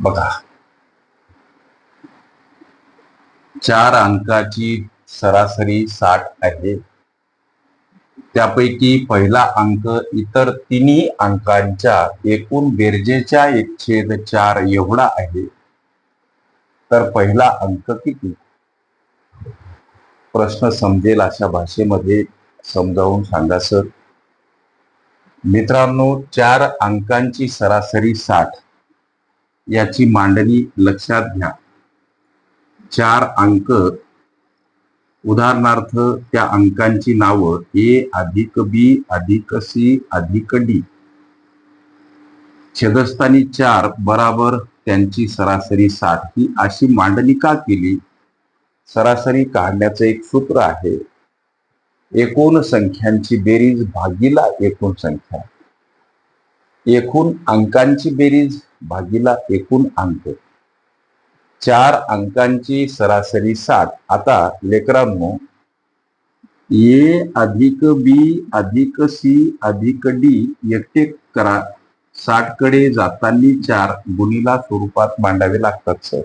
बघा. चार अंकाची सरासरी साठ आहे. त्यापैकी पहिला अंक इतर तिन्ही अंकांच्या एकूण बेरजेच्या एक छेद चार एवढा आहे. तर पहिला अंक किती? प्रश्न समजेल अशा भाषेमध्ये समजावून सांगा सर. मित्रांनो चार अंकांची सरासरी साठ. याची मांडणी लक्षात घ्या. चार अंक. उदाहरणार्थ त्या अंकांची नावं ए अधिक बी अधिक सी अधिक डी. छेदस्थानी चार बराबर त्यांची सरासरी साठ. ही अशी मांडणी का केली? सरासरी काढण्याचं एक सूत्र आहे. एकूण संख्यांची बेरीज भागीला एकूण संख्या. एकूण अंकांची बेरीज भागीला एकूण अंक. चार अंकांची सरासरी साठ. आता लेकरांनो ए अधिक बी अधिक सी अधिक डी एकटे करा. साठकडे जाताना चार गुणीला स्वरूपात मांडावे लागतात सर.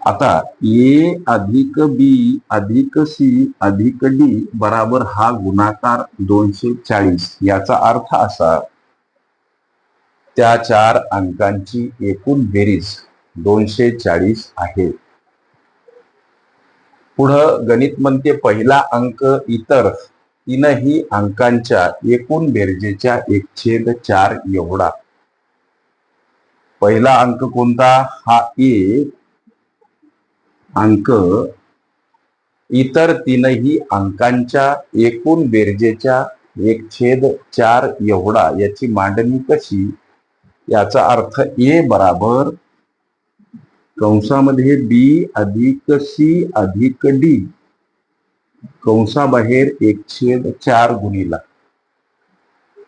आता ए अधिक बी अधिक सी अधिक डी बराबर हा गुणाकार दोनशे चाळीस याचा अर्थ असा त्या चार अंकांची एकूण बेरीज दोनशे चाळीस आहे. पुढं गणित म्हणते पहिला अंक इतर तीनही अंकांच्या एकूण बेरजेच्या एक छेद चार एवढा. पहिला अंक कोणता? हा ए अंक इतर तीनही अंकांच्या एकूण बेरजेच्या एक छेद चार एवढा याची मांडणी कशी याचा अर्थ ए बराबर कंसामध्ये बी अधिक सी अधिक डी. कंसाबाहेर एक छेद चार गुणीला.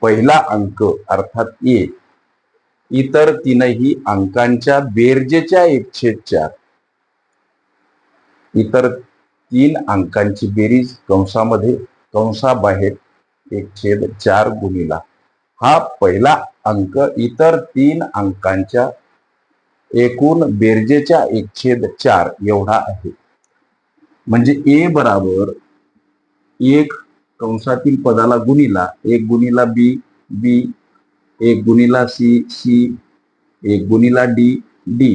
पहिला अंक अर्थात ए. इतर तीनही अंकांच्या बेरजेच्या एक छेद चार. इतर तीन अंकांची बेरीज कंसामध्ये कंसाबाहेर एक छेद चार गुणीला. हा पहिला अंक इतर तीन अंकांच्या एकूण बेरजेच्या एक छेद चार एवढा आहे. म्हणजे ए बराबर एक कंसातील पदाला गुणीला एक गुणीला बी बी एक गुणीला सी सी एक गुणीला डी डी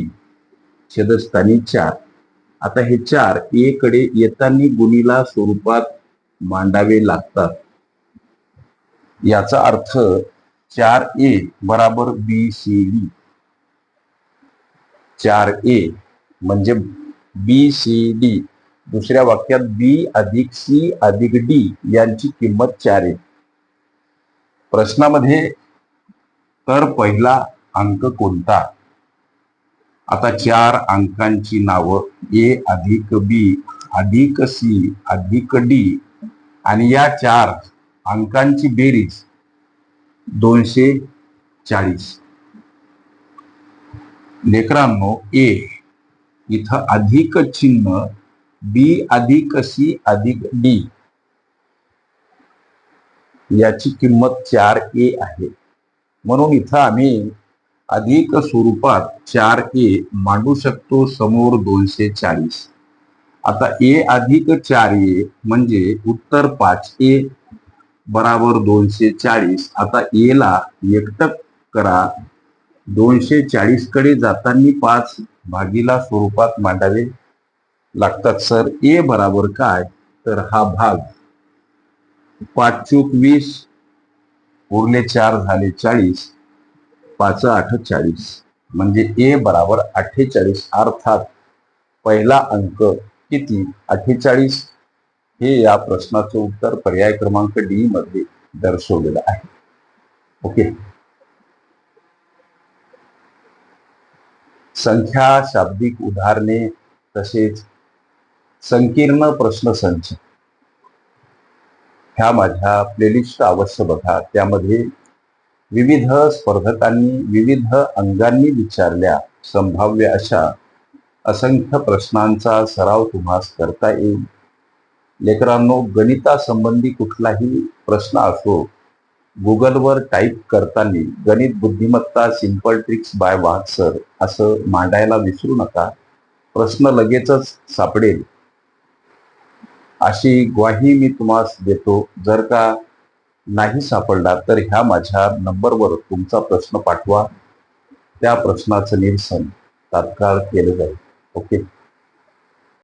छेदस्थानी चार. आता हे चार ए कडे येताना गुणीला स्वरूपात मांडावे लागतात. याचा अर्थ चार ए बराबर बी सी डी चार ए म्हणजे बी सी डी दुसऱ्या वाक्यात बी अधिक सी अधिक डी यांची किंमत चार आहे प्रश्नामध्ये तर पहिला अंक कोणता? आता चार अंकांची नावं ए अधिक बी अधिक सी अधिक डी आणि या चार अंकांची बेरीज दोनशे चाळीस. लेकरांनो ए इथं अधिक चिन्ह बी अधिक सी अधिक डी. याची किंमत चार ए आहे. म्हणून इथं आम्ही अधिक स्वरूपात चार ए मांडू शकतो समोर दोनशे चाळीस. आता ए अधिक चार ए म्हणजे उत्तर पाच ए बराबर दोनशे चाळीस. आता ए ला एकटक करा. दोनशे चाळीसकडे जाताना पाच भागीला स्वरूपात मांडावे लागतात. सर ए बराबर काय? तर हा भाग. पाच चूक वीस उरले चार झाले चाळीस पाच आठ चाळीस. म्हणजे ए बराबर अठ्ठेचाळीस. अर्थात पहिला अंक किती? अठ्ठेचाळीस. हे या प्रश्नाचं उत्तर पर्याय क्रमांक डी मध्ये दर्शवलेलं आहे. ओके संख्या शाब्दिक उदाहरणे तसेच संकीर्ण प्रश्नसंच. ह्या माझ्या प्लेलिस्ट अवश्य बघा. त्यामध्ये विविध स्पर्धकांनी विविध अंगांनी विचारल्या. संभाव्य अशा असंख्य प्रश्नांचा सराव तुम्हास करता येईल. लेकरांनो गणितासंबंधी कुठलाही प्रश्न असो गुगलवर टाईप करताना गणित बुद्धिमत्ता simple tricks by Wagh sir असं मांडायला विसरू नका. प्रश्न लगेचच सापडेल. अशी ग्वाही मी तुम्हास देतो. जर का नाही सापडला तर ह्या माझ्या नंबरवर तुमचा प्रश्न पाठवा. त्या प्रश्नाचं निरसन तात्काळ केलं जाईल. ओके?